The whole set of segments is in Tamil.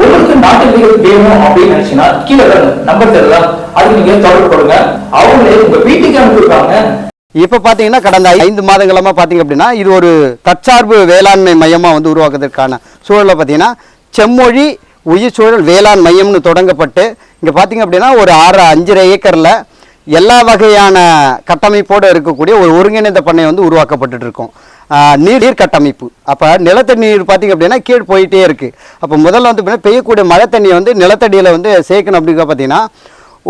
உங்களுக்கு நாட்டு விதைகள் வேணும் அப்படின்னு நினைச்சீங்கன்னா கீழே நம்பர் தெரியலாம் அதுக்கு நீங்க தொடர்பு கொடுங்க. அவங்களே உங்க வீட்டுக்கு அனுப்பிடுவாங்க இப்போ பார்த்தீங்கன்னா கடந்த ஐந்து மாதங்களமா பார்த்தீங்க அப்படின்னா இது ஒரு தற்சார்பு வேளாண்மை மையமாக வந்து உருவாக்குறதுக்கான சூழலை பார்த்தீங்கன்னா செம்மொழி உயிர் சூழல் வேளாண் மையம்னு தொடங்கப்பட்டு இங்கே பார்த்தீங்க அப்படின்னா ஒரு ஆறு அஞ்சரை ஏக்கரில் எல்லா வகையான கட்டமைப்போடு இருக்கக்கூடிய ஒரு ஒருங்கிணைந்த பண்ணை வந்து உருவாக்கப்பட்டு இருக்கும். நீர் நீர் கட்டமைப்பு அப்போ நிலத்தடி நீர் பார்த்தீங்க அப்படின்னா கீழ் போயிட்டே இருக்குது அப்போ முதல்ல வந்து அப்படின்னா பெய்யக்கூடிய மழை தண்ணியை வந்து நிலத்தடியில் வந்து சேர்க்கணும் அப்படிங்கிற பார்த்தீங்கன்னா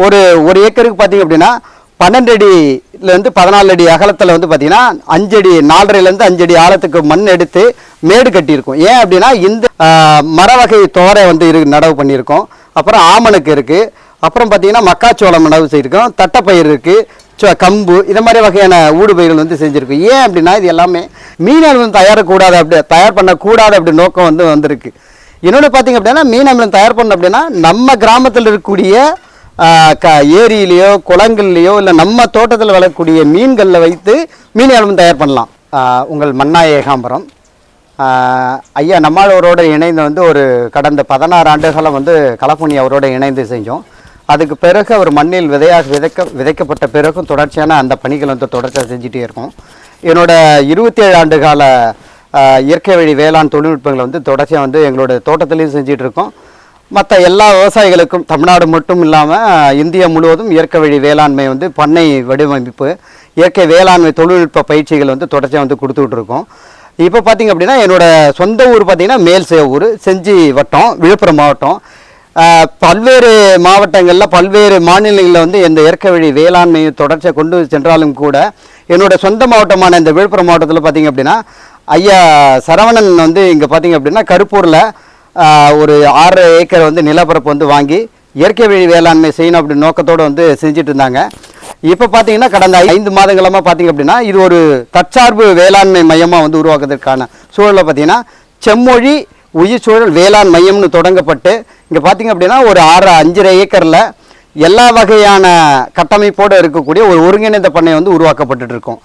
ஒரு ஒரு ஏக்கருக்கு பார்த்தீங்க அப்படின்னா பன்னெண்டு அடியிலேருந்து பதினாலு அடி அகலத்தில் வந்து பார்த்திங்கன்னா அஞ்சடி நாலரைலேருந்து அஞ்சடி ஆழத்துக்கு மண் எடுத்து மேடு கட்டியிருக்கும். ஏன் அப்படின்னா இந்த மர வகை தோரை வந்து இரு நடவு பண்ணியிருக்கோம். அப்புறம் ஆமணக்கு இருக்குது அப்புறம் பார்த்திங்கன்னா மக்காச்சோளம் நடவு செய்திருக்கோம். தட்டைப்பயிர் இருக்குது கம்பு இது மாதிரி வகையான ஊடு பயிர்கள் வந்து செஞ்சுருக்கும் ஏன் அப்படின்னா இது எல்லாமே மீன் அமிலம் தயாரக்கூடாது அப்படி தயார் பண்ணக்கூடாது அப்படி நோக்கம் வந்து வந்திருக்கு. இன்னொன்று பார்த்திங்க அப்படின்னா மீன் அமிலம் தயார் பண்ணோம் அப்படின்னா நம்ம கிராமத்தில் இருக்கக்கூடிய க ஏரியிலையோ குளங்கள்லையோ இல்லை நம்ம தோட்டத்தில் வளரக்கூடிய மீன்களில் வைத்து மீன் அமிலம் தயார் பண்ணலாம். உங்கள் மன்னா ஏகாம்பரம். ஐயா நம்மளவரோட இணைந்து வந்து ஒரு கடந்த பதினாறு ஆண்டுகாலம் வந்து கலப்புனி அவரோட இணைந்து செஞ்சோம். அதுக்கு பிறகு அவர் மண்ணில் விதையாக விதைக்க விதைக்கப்பட்ட பிறகும் தொடர்ச்சியான அந்த பணிகள் வந்து தொடர்ச்சியாக செஞ்சுட்டே இருக்கும். என்னோட இருபத்தி ஏழு ஆண்டு கால இயற்கை வழி வேளாண் தொழில்நுட்பங்களை வந்து தொடர்ச்சியாக வந்து எங்களோட தோட்டத்திலையும் செஞ்சுட்டு இருக்கோம். மற்ற எல்லா விவசாயிகளுக்கும் தமிழ்நாடு மட்டும் இல்லாமல் இந்தியா முழுவதும் இயற்கை வழி வேளாண்மை வந்து பண்ணை வடிவமைப்பு இயற்கை வேளாண்மை தொழில்நுட்ப பயிற்சிகள் வந்து தொடர்ச்சியாக வந்து கொடுத்துட்ருக்கோம் இப்போ பார்த்தீங்க அப்படின்னா என்னோடய சொந்த ஊர் பார்த்திங்கன்னா மேல் சேவூர் செஞ்சி வட்டம் விழுப்புரம் மாவட்டம். பல்வேறு மாவட்டங்களில் பல்வேறு மாநிலங்களில் வந்து இந்த இயற்கை வழி வேளாண்மையை தொடர்ச்சியாக கொண்டு சென்றாலும் கூட என்னோட சொந்த மாவட்டமான இந்த விழுப்புரம் மாவட்டத்தில் பார்த்தீங்க அப்படின்னா ஐயா சரவணன் வந்து இங்கே பார்த்தீங்க அப்படின்னா கருப்பூரில் ஒரு ஆறு ஏக்கர் வந்து நிலப்பரப்பு வந்து வாங்கி இயற்கை வழி வேளாண்மை செய்யணும் அப்படின்னு நோக்கத்தோடு வந்து செஞ்சுட்டு இருந்தாங்க. இப்போ பார்த்தீங்கன்னா கடந்த ஐந்து மாதங்களாக பார்த்தீங்க அப்படின்னா இது ஒரு தற்சார்பு வேளாண்மை மையமாக வந்து உருவாக்குறதுக்கான சூழலை பார்த்தீங்கன்னா செம்மொழி உயிர் சூழல் வேளாண் மையம்னு தொடங்கப்பட்டு இங்கே பார்த்தீங்க அப்படின்னா ஒரு ஆறு அஞ்சரை ஏக்கரில் எல்லா வகையான கட்டமைப்போடு இருக்கக்கூடிய ஒரு ஒருங்கிணைந்த பண்ணை வந்து உருவாக்கப்பட்டுட்டு இருக்கும்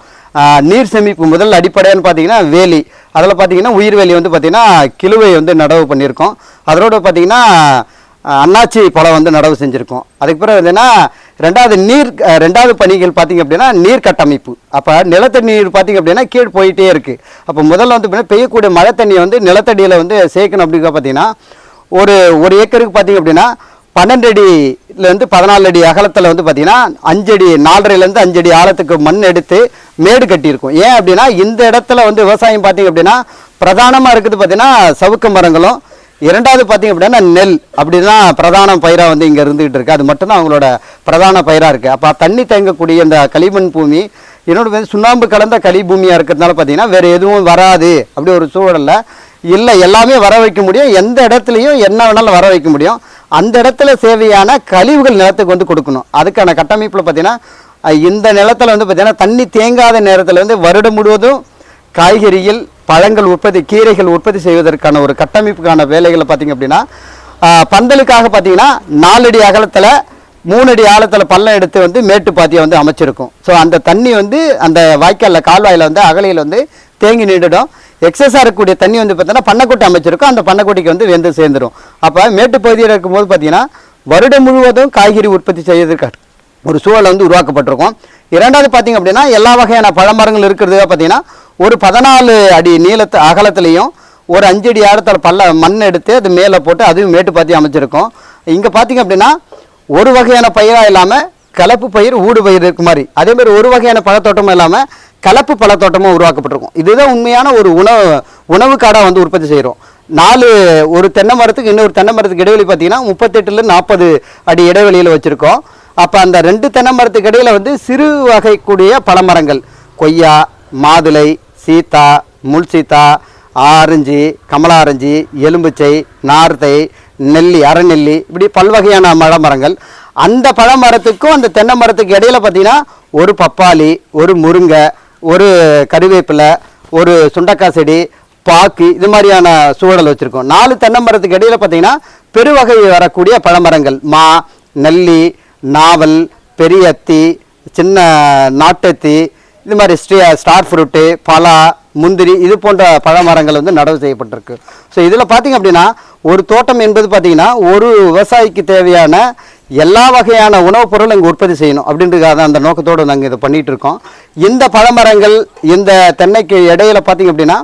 நீர் சேமிப்பு முதல் அடிப்படைன்னு பார்த்தீங்கன்னா வேலி. அதில் பார்த்தீங்கன்னா உயிர் வேலி வந்து பார்த்திங்கன்னா கிலுவை வந்து நடவு பண்ணியிருக்கோம். அதோட பார்த்திங்கன்னா அண்ணாச்சி அன்னாச்சி பழம் வந்து நடவு செஞ்சுருக்கோம். அதுக்கு பிறகு என்னென்னா ரெண்டாவது நீர் ரெண்டாவது பணிகள் பார்த்திங்க அப்படின்னா நீர் கட்டமைப்பு. அப்போ நிலத்தடி நீர் பார்த்தீங்க அப்படின்னா கீழ் போயிட்டே இருக்குது அப்போ முதல்ல வந்து அப்படின்னா பெய்யக்கூடிய மழை தண்ணியை வந்து நிலத்தடியில் வந்து சேர்க்கணும் அப்படிங்க பார்த்தீங்கன்னா ஒரு ஒரு ஏக்கருக்கு பார்த்தீங்க அப்படின்னா பன்னெண்டு அடியிலேருந்து பதினாலு அடி அகலத்தில் வந்து பார்த்திங்கன்னா அஞ்சடி நாலரைலேருந்து அஞ்சடி ஆழத்துக்கு மண் எடுத்து மேடு கட்டியிருக்கும். ஏன் அப்படின்னா இந்த இடத்துல வந்து விவசாயம் பார்த்திங்க அப்படின்னா பிரதானமாக இருக்குது பார்த்தீங்கன்னா சவுக்கு மரங்களும் இரண்டாவது பார்த்தீங்க அப்படின்னா நெல் அப்படின்னா பிரதான பயிராக வந்து இங்கே இருந்துகிட்டு இருக்கு. அது மட்டும்தான் அவங்களோட பிரதான பயிராக இருக்குது அப்போ தண்ணி தேங்கக்கூடிய இந்த களிமண் பூமி இன்னொன்று வந்து சுண்ணாம்பு கலந்த களி பூமியாக இருக்கிறதுனால பார்த்தீங்கன்னா வேறு எதுவும் வராது அப்படி ஒரு சூழலில் இல்லை எல்லாமே வர வைக்க முடியும். எந்த இடத்துலையும் என்ன வேணாலும் வர வைக்க முடியும். அந்த இடத்துல தேவையான கழிவுகள் நிலத்துக்கு வந்து கொடுக்கணும். அதுக்கான கட்டமைப்பில் பார்த்தீங்கன்னா இந்த நிலத்தில் வந்து பார்த்தீங்கன்னா தண்ணி தேங்காத நேரத்தில் வந்து வருடம் முழுவதும் காய்கறியில் பழங்கள் உற்பத்தி கீரைகள் உற்பத்தி செய்வதற்கான ஒரு கட்டமைப்புக்கான வேலைகளை பார்த்தீங்க அப்படின்னா பந்தலுக்காக பார்த்தீங்கன்னா நாலடி அகலத்தில் மூணடி ஆழத்தில் பள்ளம் எடுத்து வந்து மேட்டு பாத்தியை வந்து அமைச்சிருக்கும். ஸோ அந்த தண்ணி வந்து அந்த வாய்க்காலில் கால்வாயில் வந்து அகலையில் வந்து தேங்கி நின்றுடும் எக்ஸஸாக இருக்கக்கூடிய தண்ணி வந்து பார்த்தீங்கன்னா பண்ணைக்குட்டை அமைச்சிருக்கும். அந்த பண்ணைக்குட்டிக்கு வந்து வெந்து சேர்ந்துடும் அப்போ மேட்டு பகுதியில் இருக்கும்போது பார்த்தீங்கன்னா வருடம் முழுவதும் காய்கறி உற்பத்தி செய்வதற்கு ஒரு சூழல் வந்து உருவாக்கப்பட்டிருக்கும். இரண்டாவது பார்த்தீங்க அப்படின்னா எல்லா வகையான பழமரங்கள் இருக்கிறது பார்த்தீங்கன்னா ஒரு பதினாலு அடி நீளத்து அகலத்துலேயும் ஒரு அஞ்சு அடி ஆழத்தில் பல்ல மண் எடுத்து அது மேலே போட்டு அதுவும் மேட்டு பாத்தி அமைச்சிருக்கோம். இங்கே பார்த்தீங்க அப்படின்னா ஒரு வகையான பயிராக இல்லாமல் கலப்பு பயிர் ஊடு பயிர் இருக்கு மாதிரி. அதேமாதிரி ஒரு வகையான பழத்தோட்டமும் இல்லாமல் கலப்பு பழத்தோட்டமும் உருவாக்கப்பட்டிருக்கும். இதுதான் உண்மையான ஒரு உணவு உணவு காடாக வந்து உற்பத்தி செய்கிறோம் நாலு ஒரு தென்னை மரத்துக்கு இன்னொரு தென்னை மரத்துக்கு இடைவெளி பார்த்தீங்கன்னா முப்பத்தெட்டுல நாற்பது அடி இடைவெளியில் வச்சுருக்கோம். அப்போ அந்த ரெண்டு தென்னை மரத்துக்கு இடையில் வந்து சிறு வகை கூடிய பழமரங்கள் கொய்யா மாதுளை சீத்தா முள் சீத்தா ஆரஞ்சு கமலாரஞ்சு எலும்புச்சை நார்த்தை நெல்லி அரைநெல்லி இப்படி பல்வகையான மரங்கள் அந்த பழ மரத்துக்கும் அந்த தென்னை மரத்துக்கு இடையில் பார்த்தீங்கன்னா ஒரு பப்பாளி ஒரு முருங்கை ஒரு கருவேப்பிலை ஒரு சுண்டக்காய் செடி பாக்கு இது மாதிரியான சூழல் வச்சுருக்கோம். நாலு தென்னை மரத்துக்கு இடையில் பார்த்தீங்கன்னா பெருவகை வரக்கூடிய பழமரங்கள். மா நெல்லி நாவல் பெரிய அத்தி சின்ன நாட்டத்தி இது மாதிரி ஸ்டே ஸ்டார் ஃப்ரூட்டு பலா முந்திரி இது போன்ற பழமரங்கள் வந்து நடவு செய்யப்பட்டிருக்கு. ஸோ இதில் பார்த்தீங்க அப்படின்னா ஒரு தோட்டம் என்பது பார்த்தீங்கன்னா ஒரு விவசாயிக்கு தேவையான எல்லா வகையான உணவுப் பொருள் இங்கே உற்பத்தி செய்யணும் அப்படின்றதுக்காக அந்த நோக்கத்தோடு நாங்கள் இதை பண்ணிகிட்ருக்கோம் இருக்கோம். இந்த பழமரங்கள் இந்த தென்னைக்கு இடையில பார்த்தீங்க அப்படின்னா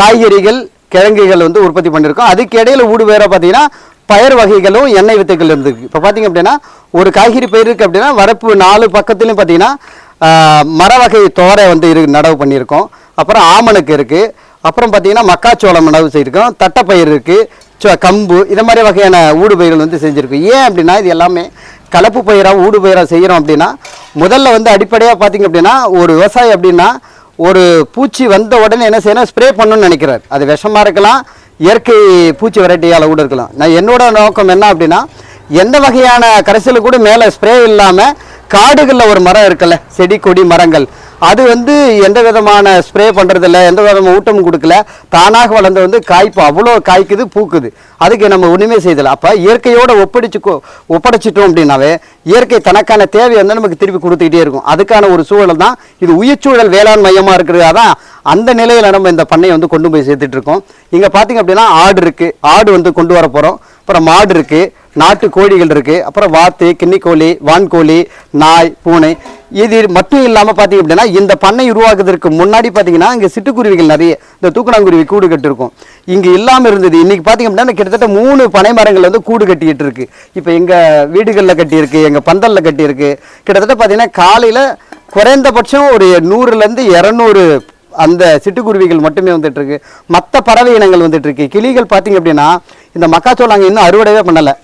காய்கறிகள் கிழங்குகள் வந்து உற்பத்தி பண்ணியிருக்கோம் அதுக்கு இடையில ஊடு வேற பார்த்தீங்கன்னா பயிர் வகைகளும் எண்ணெய் வித்துக்கள் இருந்திருக்கு. இப்போ பார்த்தீங்க அப்படின்னா ஒரு காய்கறி பயிர் இருக்குது அப்படின்னா வரப்பு நாலு பக்கத்துலையும் பார்த்தீங்கன்னா மர வகை தோரை வந்து இரு நடவு பண்ணியிருக்கோம். அப்புறம் ஆமணக்கு இருக்குது அப்புறம் பார்த்தீங்கன்னா மக்காச்சோளம் நடவு செய்திருக்கோம். தட்டைப்பயிர் இருக்குது கம்பு இது மாதிரி வகையான ஊடு பயிர்கள் வந்து செஞ்சுருக்கோம். ஏன் அப்படின்னா இது எல்லாமே கலப்பு பயிராக ஊடு பயிராக செய்கிறோம் அப்படின்னா முதல்ல வந்து அடிப்படையாக பார்த்திங்க அப்படின்னா ஒரு விவசாயி அப்படின்னா ஒரு பூச்சி வந்த உடனே என்ன செய்யணும்? ஸ்ப்ரே பண்ணணும்னு நினைக்கிறார். அது விஷமாக இருக்கலாம் இயற்கை பூச்சி வெரைட்டியால் கூட இருக்கலாம். நான் என்னோட நோக்கம் என்ன அப்படின்னா எந்த வகையான கரைசலு கூட மேலே ஸ்ப்ரே இல்லாமல் காடுகளில் ஒரு மரம் இருக்குல்ல செடி கொடி மரங்கள். அது வந்து எந்த விதமான ஸ்ப்ரே பண்ணுறதில்ல எந்த விதமான ஊட்டமும் கொடுக்கல. தானாக வளர்ந்து வந்து காய்ப்பு அவ்வளோ காய்க்குது பூக்குது. அதுக்கு நம்ம ஒன்றுமே செய்தல அப்போ இயற்கையோடு ஒப்படைச்சு ஒப்படைச்சிட்டோம் அப்படின்னாவே இயற்கை தனக்கான தேவை வந்து நமக்கு திருப்பி கொடுத்துக்கிட்டே இருக்கும். அதுக்கான ஒரு சூழல் தான் இது உயிர்ச்சூழல் வேளாண் மையமாக இருக்கிறதா தான் அந்த நிலையில் நம்ம இந்த பண்ணையை வந்து கொண்டு போய் சேர்த்துட்டு இருக்கோம். இங்கே பார்த்தீங்க அப்படின்னா ஆடு இருக்குது ஆடு வந்து கொண்டு வர போகிறோம் அப்புறம் மாடு இருக்குது நாட்டு கோழிகள் இருக்குது அப்புறம் வாத்து கின்னிக்கோழி வான்கோழி நாய் பூனை. இது மட்டும் இல்லாமல் பார்த்தீங்க அப்படின்னா இந்த பண்ணை உருவாக்குறதுக்கு முன்னாடி பார்த்தீங்கன்னா இங்கே சிட்டுக்குருவிகள் நிறைய இந்த தூக்கணாங்குருவி கூடு கட்டிருக்கும். இங்கே இல்லாமல் இருந்தது. இன்றைக்கி பார்த்தீங்க அப்படின்னா கிட்டத்தட்ட மூணு பனை மரங்கள் வந்து கூடு கட்டிக்கிட்டு இருக்குது இப்போ எங்கள் வீடுகளில் கட்டியிருக்கு எங்கள் பந்தலில் கட்டியிருக்கு. கிட்டத்தட்ட பார்த்தீங்கன்னா காலையில் குறைந்தபட்சம் ஒரு நூறுலேருந்து இரநூறு அந்த சிட்டுக்குருவிகள் மட்டுமே வந்துட்டுருக்கு மற்ற பறவை இனங்கள் வந்துட்டுருக்கு கிளிகள் பார்த்தீங்க அப்படின்னா இந்த மக்காச்சோளம் இன்னும் அறுவடையே பண்ணலை.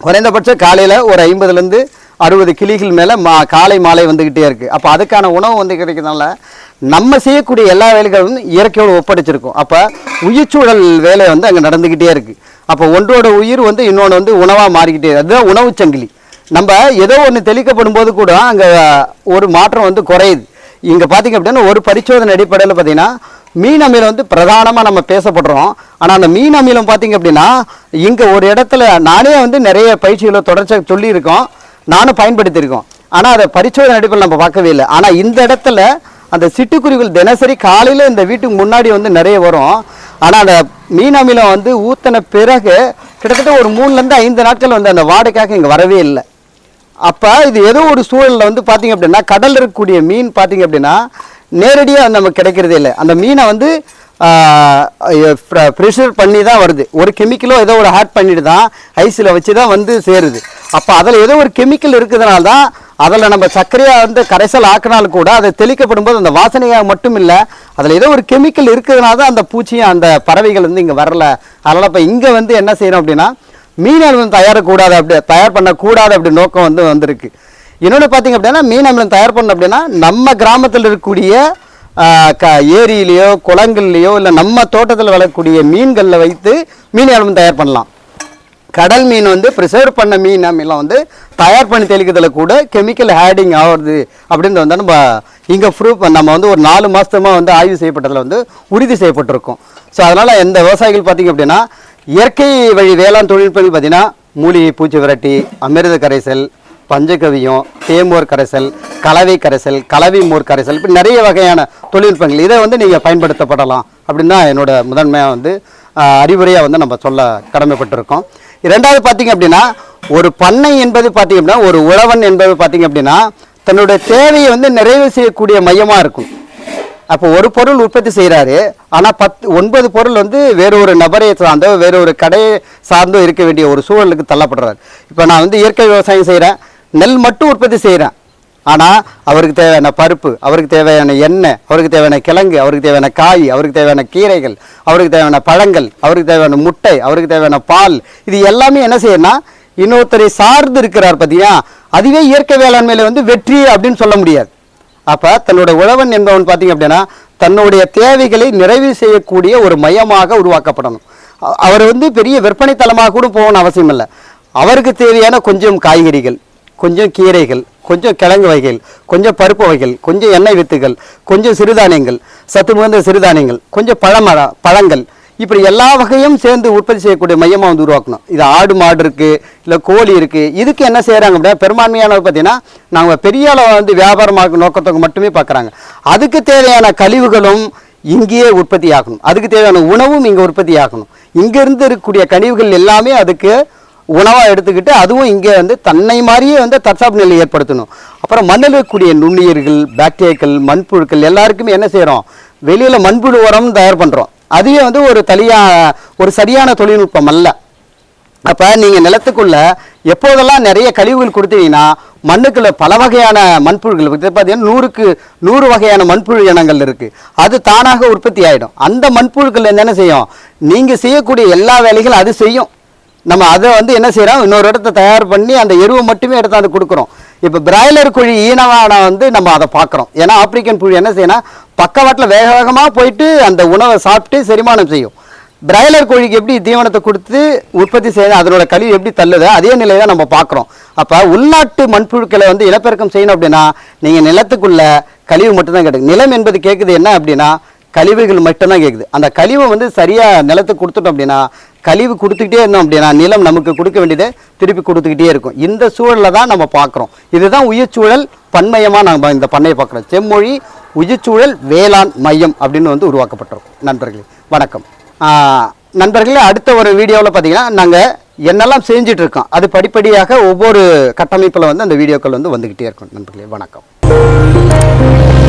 குறைந்தபட்சம் காலையில் ஒரு ஐம்பதுலேருந்து அறுபது கிளிகள் மேலே மா காலை மாலை வந்துக்கிட்டே இருக்குது அப்போ அதுக்கான உணவு வந்து கிடைக்கிறதுனால நம்ம செய்யக்கூடிய எல்லா வேலைகளும் இயற்கையோடு ஒப்படைச்சிருக்கும். அப்போ உயிர்ச்சூழல் வேலை வந்து அங்கே நடந்துக்கிட்டே இருக்குது அப்போ ஒன்றோட உயிர் வந்து இன்னொன்று வந்து உணவாக மாறிக்கிட்டே அதுதான் உணவு சங்கிலி. நம்ம ஏதோ ஒன்று தெளிக்கப்படும் போது கூட அங்கே ஒரு மாற்றம் வந்து குறையுது. இங்கே பார்த்தீங்க அப்படின்னா ஒரு பரிசோதனை அடிப்படையில் பார்த்தீங்கன்னா மீன் அமிலம் வந்து பிரதானமாக நம்ம பேசப்படுறோம். ஆனால் அந்த மீன் அமிலம் பார்த்திங்க அப்படின்னா இங்கே ஒரு இடத்துல நானே வந்து நிறைய பயிற்சிகளை தொடர்ச்சியாக சொல்லியிருக்கோம். நானும் பயன்படுத்தியிருக்கோம். ஆனால் அதை பரிசோதனை அடிப்பில் நம்ம பார்க்கவே இல்லை. ஆனால் இந்த இடத்துல அந்த சிட்டுக்குருவிகள் தினசரி காலையில் இந்த வீட்டுக்கு முன்னாடி வந்து நிறைய வரும். ஆனால் அந்த மீன் அமிலம் வந்து ஊற்றின பிறகு கிட்டத்தட்ட ஒரு மூணுலேருந்து ஐந்து நாட்கள் வந்து அந்த வாடகைக்காக இங்கே வரவே இல்லை. அப்போ இது ஏதோ ஒரு சூழலில் வந்து பார்த்திங்க அப்படின்னா கடலில் இருக்கக்கூடிய மீன் பார்த்திங்க அப்படின்னா நேரடியாக நமக்கு கிடைக்கிறதே இல்லை. அந்த மீனை வந்து ப்ரெஷர் பண்ணி தான் வருது. ஒரு கெமிக்கலோ ஏதோ ஒரு ஆட் பண்ணிட்டு தான் ஐஸில் வச்சு தான் வந்து சேருது. அப்போ அதில் ஏதோ ஒரு கெமிக்கல் இருக்கிறதுனால தான் அதில் நம்ம சர்க்கரையாக வந்து கரைசல் ஆக்கினாலும் கூட அதை தெளிக்கப்படும் போது அந்த வாசனையாக மட்டும் இல்லை அதில் ஏதோ ஒரு கெமிக்கல் இருக்கிறதுனால தான் அந்த பூச்சியும் அந்த பறவைகள் வந்து இங்கே வரல. அதனால் இப்போ இங்கே வந்து என்ன செய்யணும் அப்படின்னா மீன் வந்து தயாரக்கூடாது அப்படி தயார் பண்ணக்கூடாது அப்படி நோக்கம் வந்து வந்திருக்கு. இன்னொன்று பார்த்தீங்க அப்படின்னா மீன் அமிலம் தயார் பண்ணோம் அப்படின்னா நம்ம கிராமத்தில் இருக்கக்கூடிய க ஏரியிலையோ குளங்கள்லையோ இல்லை நம்ம தோட்டத்தில் வளரக்கூடிய மீன்களில் வைத்து மீன் அமிலம் தயார் பண்ணலாம். கடல் மீன் வந்து ப்ரிசர்வ் பண்ண மீன் அமிலம் வந்து தயார் பண்ணி தெளிக்கிறதுல கூட கெமிக்கல் ஹேடிங் ஆகுறது அப்படின்றது வந்து நம்ம இங்கே ப்ரூஃப் நம்ம வந்து ஒரு நாலு மாதமாக வந்து ஆய்வு செய்யப்பட்டதில் வந்து உறுதி செய்யப்பட்டிருக்கும். ஸோ அதனால் எந்த விவசாயிகள் பார்த்தீங்க அப்படின்னா இயற்கை வழி வேளாண் தொழில்நுட்பங்கள் பார்த்தீங்கன்னா மூலிகை பூச்சி விரட்டி அமிர்த கரைசல் பஞ்சகவியம் தேமோர் கரைசல் கலவை கரைசல் கலவை மோர் கரைசல் இப்படி நிறைய வகையான தொழில்நுட்பங்கள். இதை வந்து நீங்கள் பயன்படுத்தப்படலாம் அப்படின்னு தான் என்னோட முதன்மையாக வந்து அறிவுரையாக வந்து நம்ம சொல்ல கடமைப்பட்டிருக்கோம். இரண்டாவது பார்த்தீங்க அப்படின்னா ஒரு பண்ணை என்பது பார்த்தீங்க அப்படின்னா ஒரு உழவன் என்பது பார்த்திங்க அப்படின்னா தன்னுடைய தேவையை வந்து நிறைவு செய்யக்கூடிய மையமாக இருக்கும். அப்போ ஒரு பொருள் உற்பத்தி செய்கிறாரு ஆனால் பத்து ஒன்பது பொருள் வந்து வேற ஒரு நபரை சார்ந்தோ வேற ஒரு கடையை சார்ந்தோ இருக்க வேண்டிய ஒரு சூழலுக்கு தள்ளப்படுறாரு. இப்போ நான் வந்து இயற்கை விவசாயம் செய்கிறேன் நெல் மட்டும் உற்பத்தி செய்கிறேன் ஆனால் அவருக்கு தேவையான பருப்பு அவருக்கு தேவையான எண்ணெய் அவருக்கு தேவையான கிழங்கு அவருக்கு தேவையான காய் அவருக்கு தேவையான கீரைகள் அவருக்கு தேவையான பழங்கள் அவருக்கு தேவையான முட்டை அவருக்கு தேவையான பால் இது எல்லாமே என்ன செய்யணும்னா இன்னொருத்தரை சார்ந்து இருக்கிறார் பார்த்தியா அதுவே இயற்கை வேளாண்மையில் வந்து வெற்றி அப்படின்னு சொல்ல முடியாது. அப்போ தன்னோட உழவன் என்பவன் பார்த்தீங்க அப்படின்னா தன்னுடைய தேவைகளை நிறைவு செய்யக்கூடிய ஒரு மையமாக உருவாக்கப்படணும். அவர் வந்து பெரிய விற்பனை தலமாக கூட போகணும் அவசியம் இல்லை அவருக்கு தேவையான கொஞ்சம் காய்கறிகள் கொஞ்சம் கீரைகள் கொஞ்சம் கிழங்கு வகைகள் கொஞ்சம் பருப்பு வகைகள் கொஞ்சம் எண்ணெய் வித்துகள் கொஞ்சம் சிறுதானியங்கள் சத்து மிகுந்த சிறுதானியங்கள் கொஞ்சம் பழமர பழங்கள். இப்படி எல்லா வகையும் சேர்ந்து உற்பத்தி செய்யக்கூடிய மையமாக வந்து உருவாக்கணும். இது ஆடு மாடு இருக்குது இல்லை கோழி இருக்குது இதுக்கு என்ன செய்கிறாங்க அப்படின்னா பெரும்பான்மையானவர் பார்த்தீங்கன்னா நாங்கள் பெரிய அளவு வந்து வியாபாரமாக நோக்கத்துக்கு மட்டுமே பார்க்குறாங்க அதுக்கு தேவையான கழிவுகளும் இங்கேயே உற்பத்தி ஆகணும். அதுக்கு தேவையான உணவும் இங்கே உற்பத்தி ஆகணும். இங்கேருந்து இருக்கக்கூடிய கழிவுகள் எல்லாமே அதுக்கு உணவாக எடுத்துக்கிட்டு அதுவும் இங்கே வந்து தன்னை மாதிரியே வந்து தற்சாப்பு நிலை ஏற்படுத்தணும். அப்புறம் மண்ணில் இருக்கக்கூடிய நுண்ணுயிர்கள் பாக்டீரியாக்கள் மண்புழுக்கள் எல்லாருக்குமே என்ன செய்கிறோம் வெளியில் மண்புழு உரம் தயார் பண்ணுறோம் அதுவே வந்து ஒரு தனியாக ஒரு சரியான தொழில்நுட்பம் அல்ல. அப்போ நீங்கள் நிலத்துக்குள்ள எப்போதெல்லாம் நிறைய கழிவுகள் கொடுத்தீங்கன்னா மண்ணுக்குள்ள பல வகையான மண்புழுகள் பார்த்தீங்கன்னா நூறுக்கு நூறு வகையான மண்புழு இனங்கள் இருக்குது அது தானாக உற்பத்தி ஆகிடும் அந்த மண்புழுக்கள் என்னென்ன செய்யும்? நீங்கள் செய்யக்கூடிய எல்லா வேலைகளும் அது செய்யும். நம்ம அதை வந்து என்ன செய்கிறோம் இன்னொரு இடத்த தயார் பண்ணி அந்த எருவை மட்டுமே எடுத்து கொடுக்குறோம். இப்போ பிராய்லர் கோழி ஈனவான வந்து நம்ம அதை பார்க்குறோம். ஏன்னா ஆப்பிரிக்கன் புழு என்ன செய்யணும் பக்கவாட்டில் வேக வேகமாக போயிட்டு அந்த உணவை சாப்பிட்டு செரிமானம் செய்யும். பிராய்லர் கோழிக்கு எப்படி தீவனத்தை கொடுத்து உற்பத்தி செய்ய அதனோட கழிவு எப்படி தள்ளுதோ? அதே நிலையை தான் நம்ம பார்க்குறோம். அப்போ உள்நாட்டு மண்புழுக்களை வந்து இனப்பெருக்கம் செய்யணும் அப்படின்னா நீங்கள் நிலத்துக்குள்ள கழிவு மட்டும்தான் கிடைக்கும் நிலம் என்பது கேட்குது என்ன அப்படின்னா கழிவுகள் மட்டும்தான் கேட்குது அந்த கழிவை வந்து சரியாக நிலத்துக்கு கொடுத்துட்டோம் அப்படின்னா கழிவு கொடுத்துக்கிட்டே இருந்தோம் அப்படின்னா நிலம் நமக்கு கொடுக்க வேண்டியதை திருப்பி கொடுத்துக்கிட்டே இருக்கும். இந்த சூழலில் தான் நம்ம பார்க்குறோம். இதுதான் உயிர்ச்சூழல் பன்மையமாக நம்ம இந்த பண்ணையை பார்க்குறோம். செம்மொழி உயிர்ச்சூழல் வேளாண் மையம் அப்படின்னு வந்து உருவாக்கப்பட்டிருக்கும். நண்பர்களே வணக்கம். நண்பர்களே அடுத்த ஒரு வீடியோவில் பார்த்தீங்கன்னா நாங்கள் என்னெல்லாம் செஞ்சிட்ருக்கோம் அது படிப்படியாக ஒவ்வொரு கட்டமைப்பில் வந்து அந்த வீடியோக்கள் வந்து வந்துக்கிட்டே இருக்கும். நண்பர்களே வணக்கம்.